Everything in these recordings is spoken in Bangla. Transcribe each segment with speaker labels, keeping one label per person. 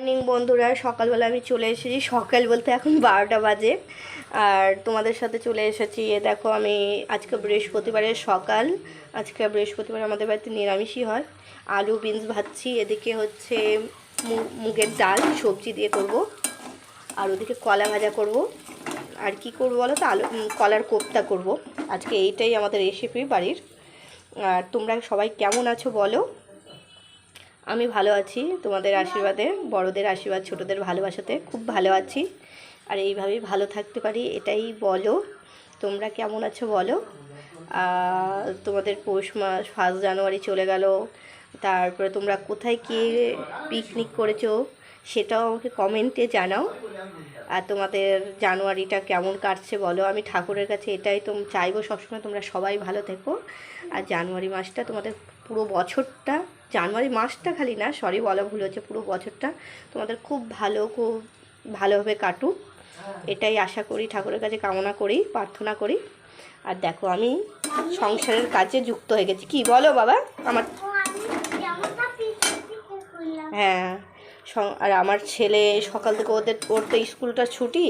Speaker 1: মর্নিং বন্ধুরা। সকালবেলা আমি চলে এসেছি। সকাল বলতে এখন বারোটা বাজে। আর তোমাদের সাথে চলে এসেছি। এ দেখো, আমি আজকে বৃহস্পতিবারের সকাল। আজকে বৃহস্পতিবার আমাদের বাড়িতে নিরামিষই হয়। আলু, বিনস ভাজছি। এদিকে হচ্ছে মুগের ডাল, সবজি দিয়ে করব। আর ওদিকে কলা ভাজা করব। আর কি করব বলো তো? আলু কলার কোপ্তা করব। আজকে এইটাই আমাদের রেসিপি বাড়ির। আর তোমরা সবাই কেমন আছো বলো? আমি ভালো আছি তোমাদের আশীর্বাদে, বড়দের আশীর্বাদ, ছোটদের ভালোবাসাতে খুব ভালো আছি। আর এইভাবেই ভালো থাকতে পারি, এটাই বলো। তোমরা কেমন আছো বলো? তোমাদের পৌষ মাস ফার্স্ট জানুয়ারি চলে গেল, তারপরে তোমরা কোথায় কি পিকনিক করেছ সেটাও আমাকে কমেন্টে জানাও। আর তোমাদের জানুয়ারিটা কেমন কাটছে বলো, আমি ঠাকুরের কাছে এটাই তো চাইব সবসময় তোমরা সবাই ভালো থেকো। আর জানুয়ারি মাসটা তোমাদের পুরো বছরটা জানুয়ারি মাসটা খালি না সরি বলা ভুল হচ্ছে পুরো বছরটা তোমাদের খুব ভালো খুব ভালোভাবে কাটুক। এটাই আশা করি ঠাকুরের কাছে কামনা করি প্রার্থনা করি। আর দেখো আমি সংসারের কাজে যুক্ত হয়ে গেছি। কি বলো বাবা? আমার হ্যাঁ আর আমার ছেলে সকাল থেকে ওদের ওর তো স্কুলটা ছুটি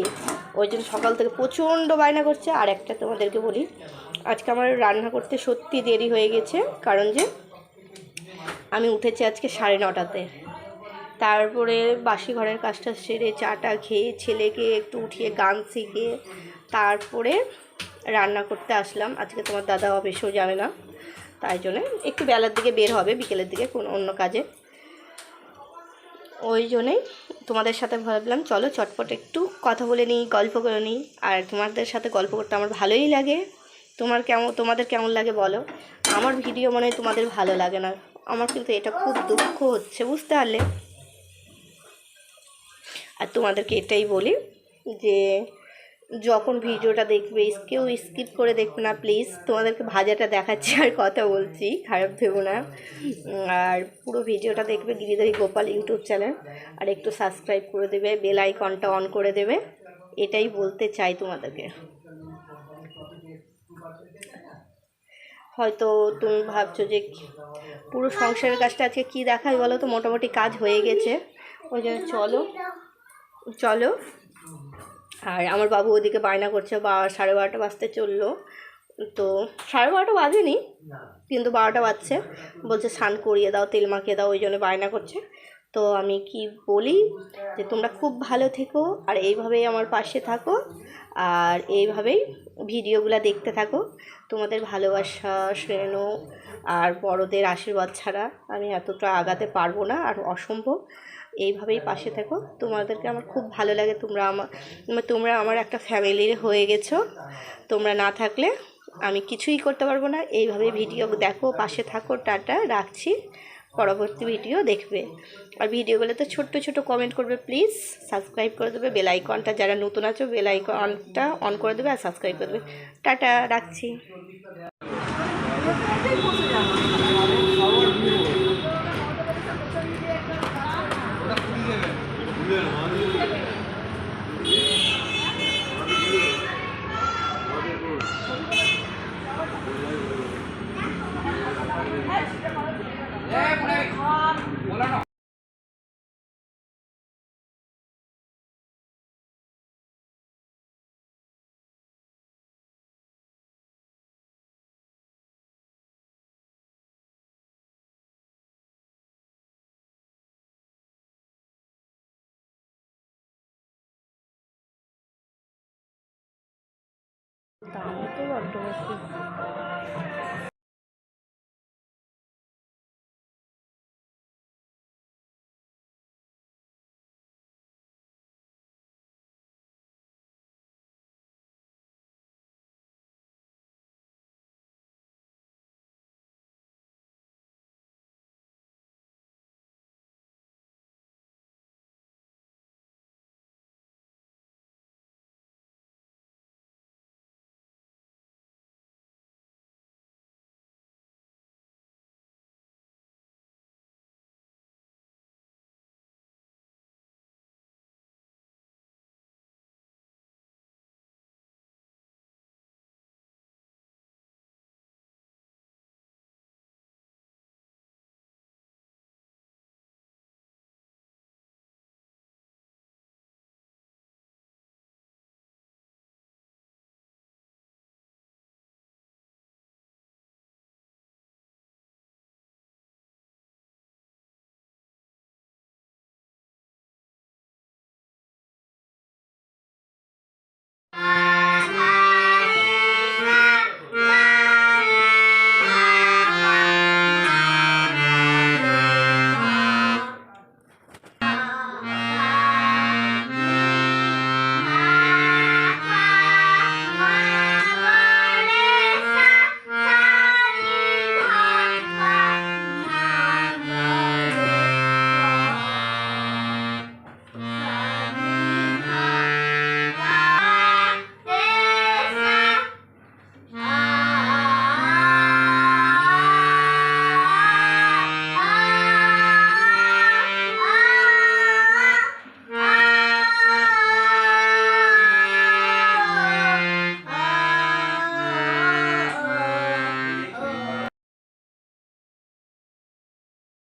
Speaker 1: ওই জন্য সকাল থেকে প্রচণ্ড বায়না করছে। আর একটা তোমাদেরকে বলি আজকে আমার রান্না করতে সত্যি দেরি হয়ে গেছে। কারণ যে আমি উঠেছি আজকে সাড়ে নটাতে। তারপরে বাসি ঘরের কাজটা সেরে চাটা খেয়ে ছেলেকে একটু উঠিয়ে গান শিখে তারপরে রান্না করতে আসলাম। আজকে তোমার দাদা অফিসেও যাবে না, তাই জন্যে একটু বেলার দিকে বের হবে, বিকেলের দিকে কোনো অন্য কাজে। ওই জন্যেই তোমাদের সাথে ভাবলাম, চলো চটপট একটু কথা বলে নিই, গল্প করে নিই। আর তোমাদের সাথে গল্প করতে আমার ভালোই লাগে। তোমার কেমন, তোমাদের কেমন লাগে বলো? আমার ভিডিও মনে হয় তোমাদের ভালো লাগে না। আমার কিন্তু এটা খুব দুঃখ হচ্ছে, বুঝতে পারলে? আর তোমাদেরকে এটাই বলি যে, যখন ভিডিওটা দেখবে কেউ স্কিপ করে দেখবে না প্লিজ তোমাদেরকে ভাজাটা দেখাচ্ছি, আর কথা বলছি, খারাপ ভেবো না। আর পুরো ভিডিওটা দেখবে গিরিধারী গোপাল ইউটিউব চ্যানেল আর একটু সাবস্ক্রাইব করে দেবে বেল আইকনটা অন করে দেবে। এটাই বলতে চাই তোমাদেরকে। হয়তো তুমি ভাবছ যে পুরো সংসারের কাজটা আজকে কী দেখাই বলো তো? মোটামুটি কাজ হয়ে গেছে। ওই জন্য চলো চলো। আর আমার বাবু ওদিকে বায়না করছে, বা সাড়ে বারোটা বাজতে চলল। তো সাড়ে বারোটা বাজেনি, কিন্তু বারোটা বাজছে। বলছে স্নান করিয়ে দাও, তেল মাখিয়ে দাও, ওই জন্য বায়না করছে। তো আমি কি বলি যে তোমরা খুব ভালো থেকো আর এইভাবেই আমার পাশে থাকো আর এইভাবেই ভিডিওগুলো দেখতে থাকো। তোমাদের ভালোবাসা স্নেহ আর বড়দের আশীর্বাদ ছাড়া আমি এতটা আগাতে পারব না আর অসম্ভব। এইভাবেই পাশে থাকো। তোমাদেরকে আমার খুব ভালো লাগে। তোমরা আমার তোমরা আমার একটা ফ্যামিলির হয়ে গেছো। তোমরা না থাকলে আমি কিছুই করতে পারব না। এইভাবে ভিডিও দেখো, পাশে থাকো। টাটা, রাখছি। পরবর্তী ভিডিও দেখবে। আর ভিডিওগুলোতে ছোট্ট ছোট কমেন্ট করবে প্লিজ সাবস্ক্রাইব করে দেবে বেল আইকনটা যারা নতুন আছো বেল আইকনটা অন করে দেবে আর সাবস্ক্রাইব করে দেবে। টাটা, রাখছি। 打一个多少？